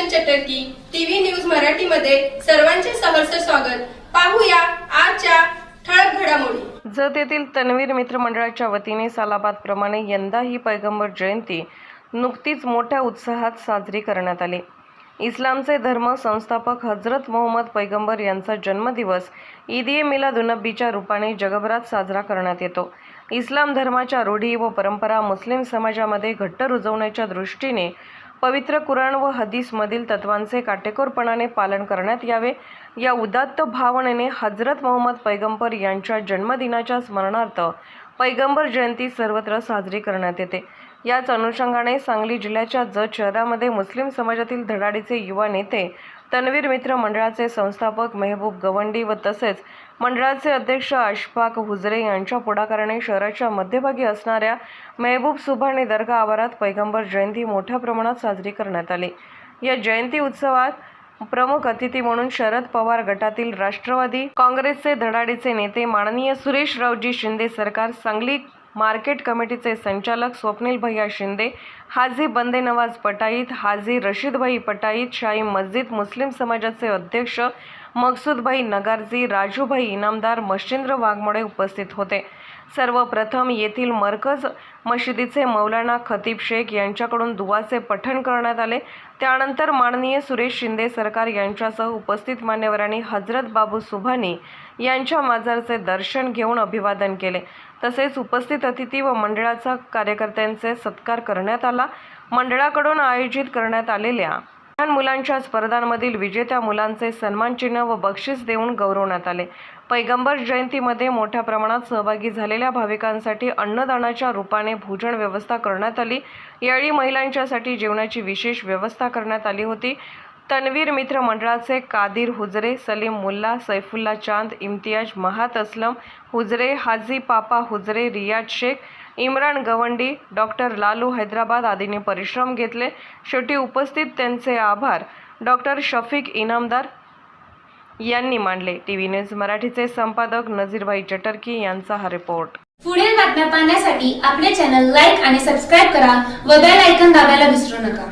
चटर्की TV news मराठीमध्ये सर्वांचे सहर्ष स्वागत. पाहूया आजच्या ठळक घडामोडी. जत येथील तन्वीर मित्र मंडळाच्या वतीने यंदा ही पैगंबर जयंती नुकतीच मोठ्या उत्साहात साजरी करण्यात आली. इस्लामचे धर्म संस्थापक हजरत मोहम्मद पैगंबर यांचा जन्मदिवस ईद ए मिलादुनबीच्या रूपाने जगभरात साजरा करण्यात येतो. इस्लाम धर्माच्या रूढी व परंपरा मुस्लिम समाजामध्ये घट्ट रुजवण्याच्या दृष्टीने पवित्र कुराण व हदीसमधील तत्वांचे काटेकोरपणाने पालन करण्यात यावे. या उदात्त भावनेने हजरत मोहम्मद पैगंबर यांच्या जन्मदिनाच्या स्मरणार्थ पैगंबर जयंती सर्वत्र साजरी करण्यात येते. याच अनुषंगाने सांगली जिल्ह्याच्या जत शहरामध्ये मुस्लिम समाजातील धडाडीचे युवा नेते तन्वीर मित्र मंडळाचे संस्थापक मेहबूब गवंडी व तसेच मंडळाचे अध्यक्ष अशफाक हुजरे यांच्या पुढाकाराने शहराच्या मध्यभागी असणाऱ्या मेहबूब सुभाने दर्गा आवारात पैगंबर जयंती मोठ्या प्रमाणात साजरी करण्यात आली. या जयंती उत्सवात प्रमुख अतिथी म्हणून शरद पवार गटातील राष्ट्रवादी काँग्रेसचे धडाडीचे नेते माननीय सुरेश रावजी शिंदे सरकार सांगली मार्केट कमिटीचे संचालक स्वप्नील भैया शिंदे हाजी बंदे नवाज पटाईत हाजी रशीदभाई पटाईत शाही मस्जिद मुस्लिम समाजाचे अध्यक्ष मकसूदभाई नगारजी राजूभाई इनामदार मच्छिंद्र वाघमोडे उपस्थित होते. सर्वप्रथम येथील मरकज मशिदीचे मौलाना खतीब शेख यांच्याकडून दुवाचे पठण करण्यात आले. त्यानंतर माननीय सुरेश शिंदे सरकार यांच्यासह उपस्थित मान्यवरांनी हजरत बाबू सुभानी यांच्या माजारचे दर्शन घेऊन अभिवादन केले. तसेच उपस्थित अतिथी व मंडळाचा कार्यकर्त्यांचे सत्कार करण्यात आला. मंडळाकडून आयोजित करण्यात आलेल्या लहान मुलांच्या स्पर्धांमधील विजेत्या मुलांचे सन्मानचिन्ह व बक्षीस देऊन गौरवण्यात आले. पैगंबर जयंतीमध्ये मोठ्या प्रमाणात सहभागी झालेल्या भाविकांसाठी अन्नदानाच्या रूपाने भोजन व्यवस्था करण्यात आली. यावेळी महिलांच्यासाठी जेवणाची विशेष व्यवस्था करण्यात आली होती. तन्वीर मित्र मंडळाचे कादिर हुजरे सलीम मुल्ला सैफुल्ला चांद इम्तियाज महात असलम हुजरे हाजी पापा हुजरे रियाज शेख इम्रान गवंडी डॉक्टर लालू हैदराबाद आदींनी परिश्रम घेतले. शेवटी उपस्थित त्यांचे आभार. डॉक्टर शफीक इनामदार यांनी मांडले टीव्ही न्यूज मराठीचे संपादक नजीरभाई चटर्की यांचा हा रिपोर्ट. पुढील बातम्या पाहण्यासाठी आपले चॅनल लाईक आणि सबस्क्राईब करा व बेल ऐकन दाबायला विसरू नका.